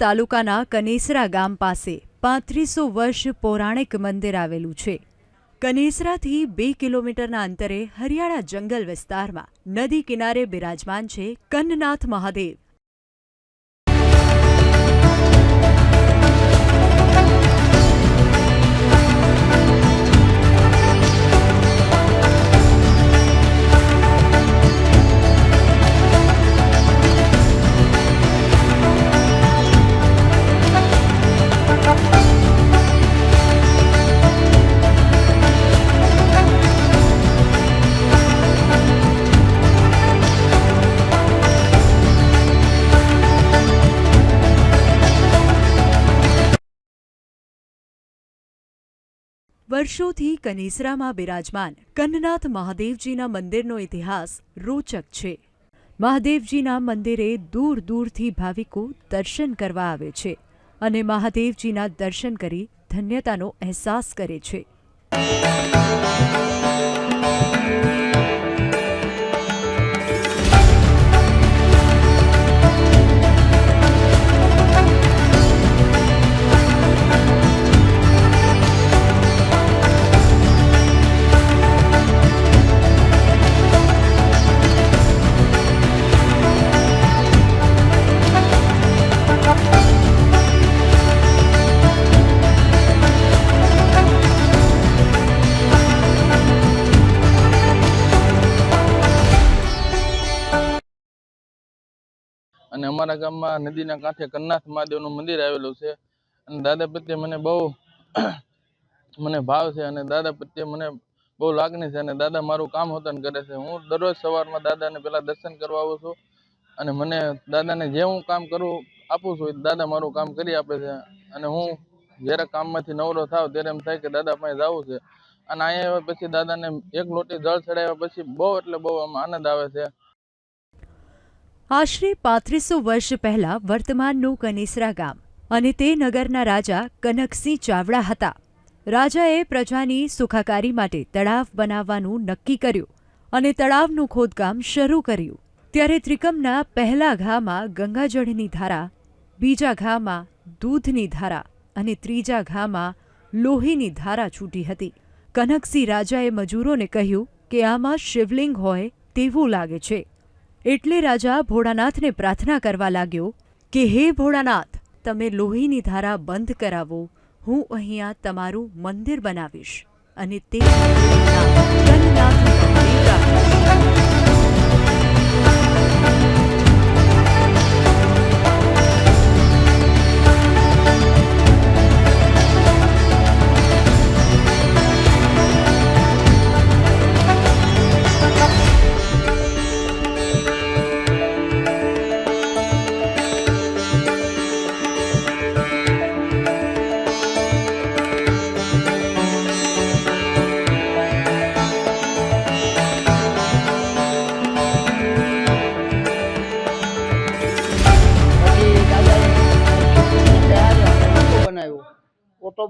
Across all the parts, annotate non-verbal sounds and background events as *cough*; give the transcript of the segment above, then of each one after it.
તાલુકાના કનેસરા ગામ પાસે પાંત્રીસો વર્ષ પૌરાણિક મંદિર આવેલું છે. કનેસરાથી બે કિલોમીટરના અંતરે હરિયાળા જંગલ વિસ્તારમાં નદી કિનારે બિરાજમાન છે કન્નનાથ મહાદેવ. વર્ષોથી કનેસરામાં બિરાજમાન કન્નનાથ મહાદેવજીના મંદિરનો ઇતિહાસ રોચક છે. મહાદેવજીના મંદિરે દૂર દૂરથી ભાવિકો દર્શન કરવા આવે છે અને મહાદેવજીના દર્શન કરી ધન્યતાનો અહેસાસ કરે છે. અમારા ગામમાં નદીના કાંઠે કન્નાથ મહાદેવનું મંદિર આવેલું છે. અને દાદા પ્રત્યે મને બહુ *clears throat* મને ભાવ છે અને દાદા પ્રત્યે મને બહુ લાગણી છે અને દાદા મારું કામ હોતન કરે છે. હું દરરોજ સવારમાં દાદાને પહેલાં દર્શન કરવા આવું છું અને મને દાદાને જે હું કામ કરું આપું છું દાદા મારું કામ કરી આપે છે. અને હું જ્યારે કામમાંથી નવરો થાવ ત્યારે એમ થાય કે દાદા પાસે જવું છે. અને અહીંયા પછી દાદાને એક લોટી જળ ચડાવ્યા પછી બહુ એટલે બહુ આમ આનંદ આવે છે. આશરે પાંત્રીસો વર્ષ પહેલા વર્તમાનનું કનેસરા ગામ અને તે નગરના રાજા કનકસિંહ ચાવડા હતા. રાજાએ પ્રજાની સુખાકારી માટે તળાવ બનાવવાનું નક્કી કર્યું અને તળાવનું ખોદકામ શરૂ કર્યું. ત્યારે ત્રિકમના પહેલા ઘામાં ગંગાજળની ધારા, બીજા ઘામાં દૂધની ધારા અને ત્રીજા ઘામાં લોહીની ધારા છૂટી હતી. કનકસિંહ રાજાએ મજૂરોને કહ્યું કે આમાં શિવલિંગ હોય તેવું લાગે છે. એટલે રાજા ભોળાનાથને પ્રાર્થના કરવા લાગ્યો કે, હે ભોળાનાથ, તમે લોહીની ધારા બંધ કરાવો. હું અહીંયા તમારું મંદિર બનાવીશ અને તે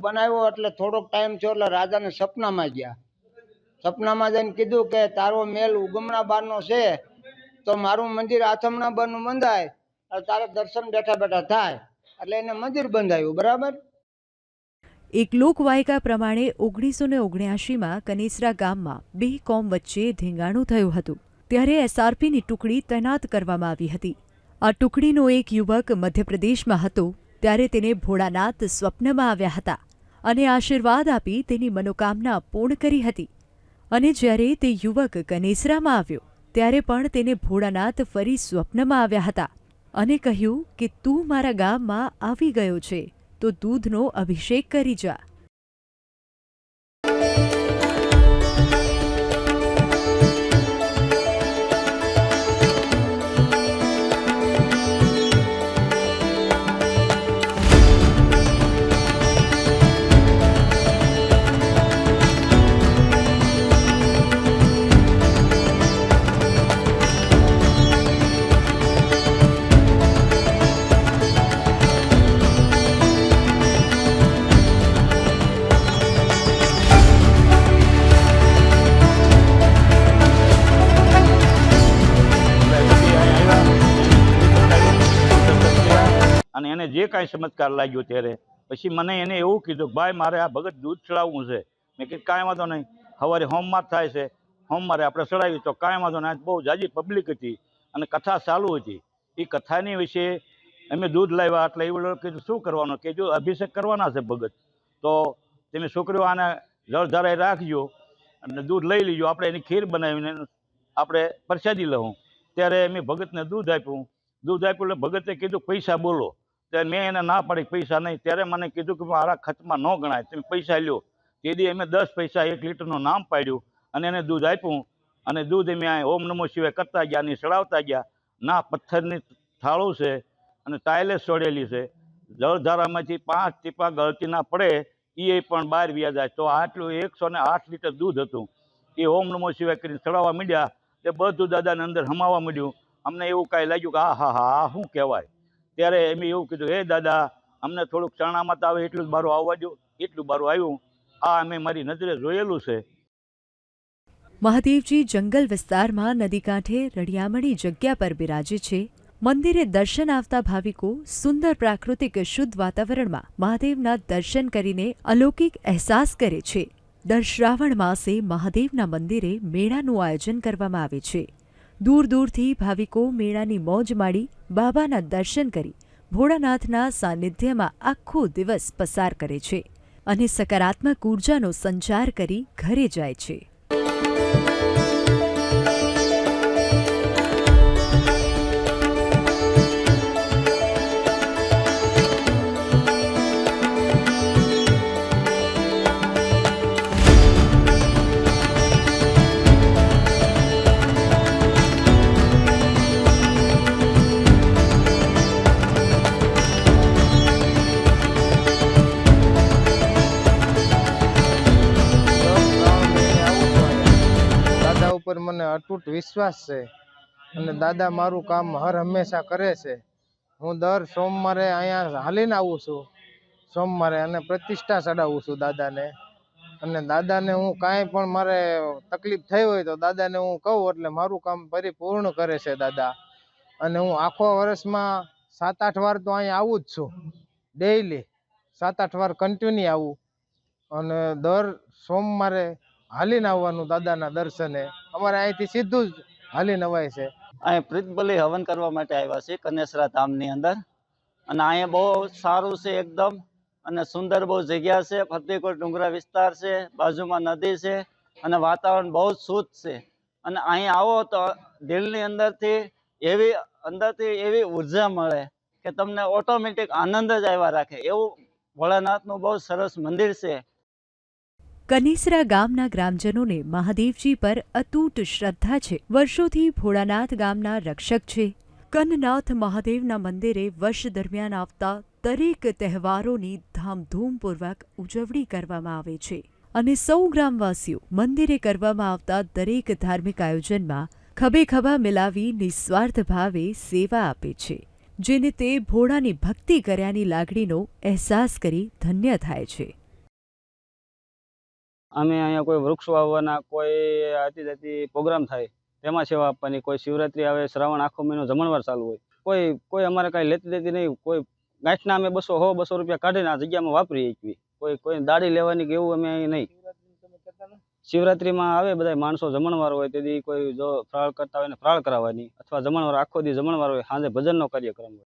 બનાવ્યો એટલે થોડોક ટાઈમ થયો એટલે રાજાને સપનામાં ગયા. સપનામાં જઈને કીધું કે તારો મેલ ઉગમણા બારનો છે, તો મારું મંદિર આથમણા બારનું બંધાય તારે દર્શન બેઠા બેઠા થાય, એટલે એને મંદિર બંધાયું, બરાબર? એક લોકવાયકા પ્રમાણે ઓગણીસો ને ઓગણ્યાશીમાં કનેસરા ગામમાં બે કોમ વચ્ચે ધીંગાણું થયું હતું. ત્યારે એસઆરપીની ટુકડી તૈનાત કરવામાં આવી હતી. આ ટુકડીનો એક યુવક મધ્યપ્રદેશમાં હતો, ત્યારે તેને ભોળાનાથ સ્વપ્નમાં આવ્યા હતા. અને આશીર્વાદ આપી તેની મનોકામના પૂર્ણ કરી હતી. અને જ્યારે તે યુવક કનેસરામાં આવ્યો, ત્યારે પણ તેને ભોળાનાથ ફરી સ્વપ્નમાં આવ્યા હતા અને કહ્યું કે તું મારા ગામમાં આવી ગયો છે, તો દૂધનો અભિષેક કરી જા. કાંઈ ચમત્કાર લાગ્યો ત્યારે. પછી મને એને એવું કીધું, ભાઈ, મારે આ ભગત દૂધ ચડાવવું છે. મેં કીધું, કાંઈ વાંધો નહીં. સવારે હોમવાર થાય છે. હોમવારે આપણે ચડાવી તો કાંઈ વાંધો નહીં. બહુ જાજી પબ્લિક હતી અને કથા ચાલુ હતી. એ કથાની વિશે અમે દૂધ લાવ્યા એટલે એ કીધું, શું કરવાનું? કે જો અભિષેક કરવાના છે ભગત. તો તમે છોકરીઓ આને જળધારાએ રાખજો અને દૂધ લઈ લીજો. આપણે એની ખીર બનાવીને આપણે પ્રસાદી લઉં. ત્યારે મેં ભગતને દૂધ આપ્યું. દૂધ આપ્યું એટલે ભગતે કીધું, પૈસા બોલો. ત્યારે મેં એને ના પાડી પૈસા નહીં. ત્યારે મને કીધું કે મારા ખર્ચમાં ન ગણાય. તમે પૈસા લ્યો. તેથી અમે દસ પૈસા એક લીટરનું નામ પાડ્યું અને એને દૂધ આપ્યું. અને દૂધ અમે આ ઓમ નમો શિવાય કરતા ગયા અને સડાવતા ગયા. ના, પથ્થરની થાળું છે અને ટાઇલેસ છોડેલી છે. જળધારામાંથી પાંચ ટીપા ગળતી ના પડે એ પણ બહાર વ્યા જાય. તો આટલું એકસો ને આઠ લીટર દૂધ હતું. એ ઓમ નમો શિવાય કરીને ચડાવવા માંડ્યા. તે બધું દાદાને અંદર હમાવા માંડ્યું. અમને એવું કાંઈ લાગ્યું કે આ હા હા, આ શું કહેવાય? ત્યારે એમ એવું કીધું, હે દાદા, અમને થોડુંક ચરણામાં આવે, એટલું જ બારું આવવા દો એટલું બારું આવ્યું. આ અમે મારી નજરે જોયેલું છે. મહાદેવજી જંગલ વિસ્તારમાં નદી કાંઠે રળિયામણી જગ્યા પર બિરાજે છે. મંદિરે દર્શન આવતા ભાવિકો સુંદર પ્રાકૃતિક શુદ્ધ વાતાવરણમાં મહાદેવના દર્શન કરીને અલૌકિક અહેસાસ કરે છે. દર શ્રાવણ માસે મહાદેવના મંદિરે મેળાનું આયોજન કરવામાં આવે છે. દૂર દૂરથી ભાવિકો મેળાની મોજ માણી બાબાના દર્શન કરી ભોળાનાથના સાનિધ્યમાં આખો દિવસ પસાર કરે છે અને સકારાત્મક ઉર્જાનો સંચાર કરી ઘરે જાય છે. અતૂટ વિશ્વાસ છે અને દાદા મારું કામ હર હંમેશા કરે છે. હું દર સોમવારે અહીંયા હાલીને આવું છું. સોમવારે અને પ્રતિષ્ઠા ચડાવું છું દાદાને. અને દાદાને હું કાંઈ પણ મારે તકલીફ થઈ હોય તો દાદાને હું કહું એટલે મારું કામ પરિપૂર્ણ કરે છે દાદા. અને હું આખો વર્ષમાં સાત આઠ વાર તો અહીંયા આવું જ છું. ડેઈલી સાત આઠ વાર કન્ટિન્યુ આવું. અને દર સોમવારે હાલીને આવવાનું દાદાના દર્શને. અમારે અહીંથી સીધું જ હાલી નવાય છે. અહીં પ્રીતબલી હવન કરવા માટે આવ્યા છે કનેસરા ધામની અંદર. અને અહીંયા બહુ સારું છે એકદમ. અને સુંદર બહુ જગ્યા છે. ફતેકોટ ડુંગરા વિસ્તાર છે, બાજુમાં નદી છે અને વાતાવરણ બહુ શુદ્ધ છે. અને અહીં આવો તો દિલની અંદરથી એવી અંદરથી એવી ઊર્જા મળે કે તમને ઓટોમેટિક આનંદ જ આવ્યા રાખે. એવું ભોળાનાથનું બહુ સરસ મંદિર છે. કનીસરા ગામના ગ્રામજનોને મહાદેવજી પર અતૂટ શ્રદ્ધા છે. વર્ષોથી ભોળાનાથ ગામના રક્ષક છે. કનનાથ મહાદેવના મંદિરે વર્ષ દરમિયાન આવતા દરેક તહેવારોની ધામધૂમપૂર્વક ઉજવણી કરવામાં આવે છે. અને સૌ ગ્રામવાસીઓ મંદિરે કરવામાં આવતા દરેક ધાર્મિક આયોજનમાં ખભે ખભા મિલાવી નિસ્વાર્થ ભાવે સેવા આપે છે, જેને તે ભોળાની ભક્તિ કર્યાની લાગણીનો અહેસાસ કરી ધન્ય થાય છે. અમે અહીંયા કોઈ વૃક્ષ વાવવાના કોઈ આતી જાતી પ્રોગ્રામ થાય, તેમાં સેવા આપવાની, કોઈ શિવરાત્રી આવે, શ્રાવણ આખો મહિનો જમણવાર ચાલુ હોય, કોઈ કોઈ અમારે કાંઈ લેતી દેતી નહીં, કોઈ ગાંઠના અમે બસો હો બસો રૂપિયા કાઢીને આ જગ્યામાં વાપરી શકીએ કોઈ કોઈ દાડી લેવાની કે એવું અમે અહીં નહીં. શિવરાત્રીમાં આવે બધા માણસો જમણવાર હોય, તેથી કોઈ જો ફરાળ કરતા હોય ને ફરાળ કરાવવાની, અથવા જમણવાર, આખો દી જમણવાર હોય સાંજે ભજનનો કાર્યક્રમ હોય.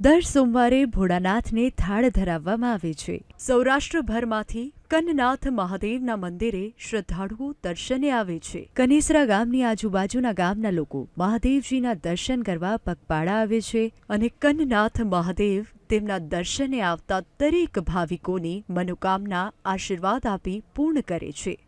દર સોમવારે ભોળાનાથને થાળ ધરાવવામાં આવે છે. સૌરાષ્ટ્રભરમાંથી કનનાથ મહાદેવના મંદિરે શ્રદ્ધાળુઓ દર્શને આવે છે. કનેસરા ગામની આજુબાજુના ગામના લોકો મહાદેવજીના દર્શન કરવા પગપાળા આવે છે અને કન્નનાથ મહાદેવ તેમના દર્શને આવતા દરેક ભાવિકોની મનોકામના આશીર્વાદ આપી પૂર્ણ કરે છે.